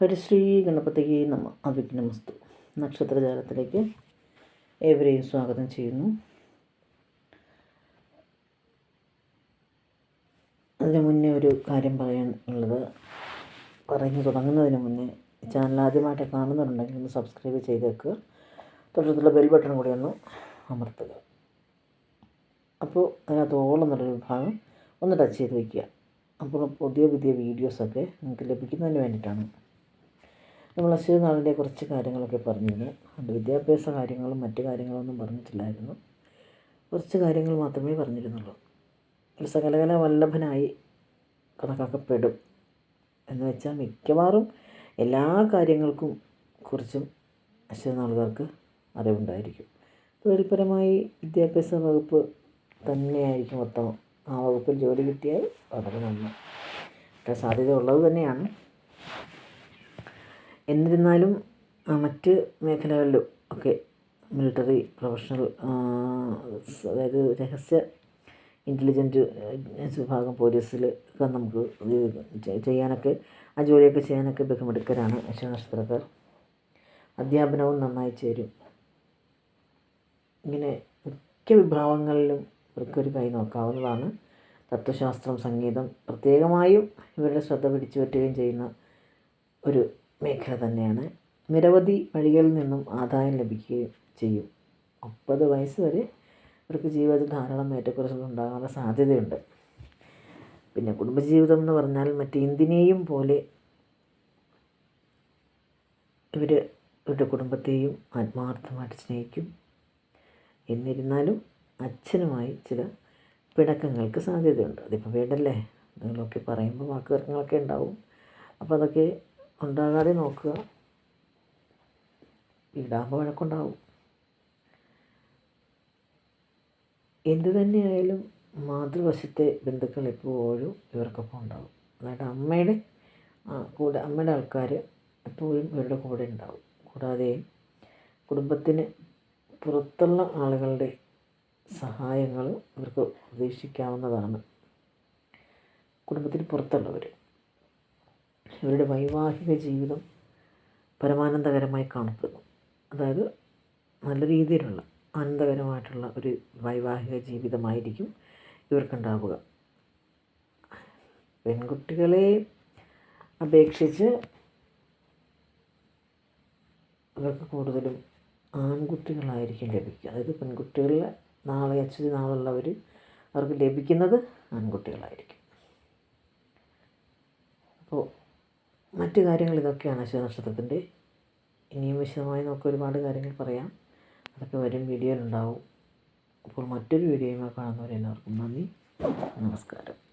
ഹരിശ്രീ ഗണപതിക്ക് നമ. അവിഘ്നമസ്തു. നക്ഷത്രജാലത്തിലേക്ക് ഏവരെയും സ്വാഗതം ചെയ്യുന്നു. അതിനു മുന്നേ ഒരു കാര്യം പറയാനുള്ളത് പറഞ്ഞു തുടങ്ങുന്നതിന് മുന്നേ ചാനൽ ആദ്യമായിട്ട് കാണുന്നുണ്ടെങ്കിൽ ഒന്ന് സബ്സ്ക്രൈബ് ചെയ്തേക്കുക തൊട്ടടുത്തുള്ള ബെൽ ബട്ടൺ കൂടി ഒന്ന് അമർത്തുക. അപ്പോൾ അതിനകത്ത് ഓളം എന്നുള്ളൊരു ഭാഗം ഒന്ന് ടച്ച് ചെയ്ത് വയ്ക്കുക അപ്പോൾ പുതിയ പുതിയ വീഡിയോസൊക്കെ നിങ്ങൾക്ക് ലഭിക്കുന്നതിന് വേണ്ടിയിട്ടാണ്. നമ്മൾ അശ്വനാളിന്റെ കുറച്ച് കാര്യങ്ങളൊക്കെ പറഞ്ഞിരുന്നു വിദ്യാഭ്യാസ കാര്യങ്ങളും മറ്റു കാര്യങ്ങളൊന്നും പറഞ്ഞിട്ടില്ലായിരുന്നു. കുറച്ച് കാര്യങ്ങൾ മാത്രമേ പറഞ്ഞിരുന്നുള്ളൂ. ഒരു സകലകല വല്ലഭനായി കണക്കാക്കപ്പെടും എന്ന് വെച്ചാൽ മിക്കവാറും എല്ലാ കാര്യങ്ങൾക്കും കുറിച്ചും അശ്വനാളുകാർക്ക് അറിവുണ്ടായിരിക്കും. തൊഴിൽപരമായി വിദ്യാഭ്യാസ വകുപ്പ് തന്നെയായിരിക്കും ഉത്തമം ആ വകുപ്പിൽ ജോലി കിട്ടിയാൽ വളരെ നന്ന്. സാധ്യത ഉള്ളത് തന്നെയാണ്. എന്നിരുന്നാലും മറ്റ് മേഖലകളിലും ഒക്കെ മിലിറ്ററി പ്രൊഫഷണൽ അതായത് രഹസ്യ ഇന്റലിജന്റ് വിഭാഗം പോലീസിൽ ഒക്കെ നമുക്ക് ചെയ്യാനൊക്കെ ആ ജോലിയൊക്കെ ചെയ്യാനൊക്കെ ബഹുമിടുക്കരാണ് അശ്വനക്ഷത്രക്കാർ അധ്യാപനവും നന്നായി ചേരും. ഇങ്ങനെ മിക്ക വിഭാഗങ്ങളിലും ഇവർക്കൊരു കൈ നോക്കാവുന്നതാണ്. തത്വശാസ്ത്രം സംഗീതം പ്രത്യേകമായും ഇവരുടെ ശ്രദ്ധ പിടിച്ചു പറ്റുകയും ചെയ്യുന്ന ഒരു മേഖല തന്നെയാണ്. നിരവധി വഴികളിൽ നിന്നും ആദായം ലഭിക്കുകയും ചെയ്യും. മുപ്പത് വയസ്സ് വരെ ഇവർക്ക് ജീവിതത്തിൽ ധാരാളം ഏറ്റക്കുറച്ചുകൾ ഉണ്ടാകാനുള്ള സാധ്യതയുണ്ട്. പിന്നെ കുടുംബജീവിതം എന്ന് പറഞ്ഞാൽ മറ്റെന്തിനേയും പോലെ ഇവർ ഇവരുടെ കുടുംബത്തെയും ആത്മാർത്ഥമായിട്ട് സ്നേഹിക്കും. എന്നിരുന്നാലും അച്ഛനുമായി ചില പിണക്കങ്ങൾക്ക് സാധ്യതയുണ്ട്. അതിപ്പോൾ വേണ്ടല്ലേ? നിങ്ങളൊക്കെ പറയുമ്പോൾ വാക്കുതർക്കങ്ങളൊക്കെ ഉണ്ടാവും. അപ്പോൾ അതൊക്കെ ഉണ്ടാകാതെ നോക്കുക. വീടാകുമ്പോൾ വഴക്കുണ്ടാവും. എന്തു തന്നെയായാലും മാതൃവശത്തെ ബന്ധുക്കൾ എപ്പോഴും ഇവർക്കൊപ്പം ഉണ്ടാവും. അതായത് അമ്മയുടെ കൂടെ അമ്മയുടെ ആൾക്കാർ എപ്പോഴും ഇവരുടെ കൂടെ ഉണ്ടാവും. കൂടാതെ കുടുംബത്തിന് പുറത്തുള്ള ആളുകളുടെ സഹായങ്ങൾ ഇവർക്ക് പ്രതീക്ഷിക്കാവുന്നതാണ് കുടുംബത്തിന് പുറത്തുള്ളവർ ഇവരുടെ വൈവാഹിക ജീവിതം പരമാനന്ദകരമായി കാണപ്പെടുന്നു. അതായത് നല്ല രീതിയിലുള്ള ആനന്ദകരമായിട്ടുള്ള ഒരു വൈവാഹിക ജീവിതമായിരിക്കും ഇവർക്കുണ്ടാവുക. പെൺകുട്ടികളെ അപേക്ഷിച്ച് ഇവർക്ക് കൂടുതലും ആൺകുട്ടികളായിരിക്കും ലഭിക്കുക. അതായത് പെൺകുട്ടികളിലെ നാളെ അച്ഛന് നാളുള്ളവർ അവർക്ക് ലഭിക്കുന്നത് ആൺകുട്ടികളായിരിക്കും. അപ്പോൾ മറ്റു കാര്യങ്ങൾ ഇതൊക്കെയാണ് അശ്വനക്ഷത്രത്തിന്റെ ഇനിയും വിശദമായി നമുക്ക് ഒരുപാട് കാര്യങ്ങൾ പറയാം. അതൊക്കെ വരും വീഡിയോയിലുണ്ടാവും. അപ്പോൾ മറ്റൊരു വീഡിയോയുമായി കാണുന്നവരെല്ലാവർക്കും നന്ദി. നമസ്കാരം.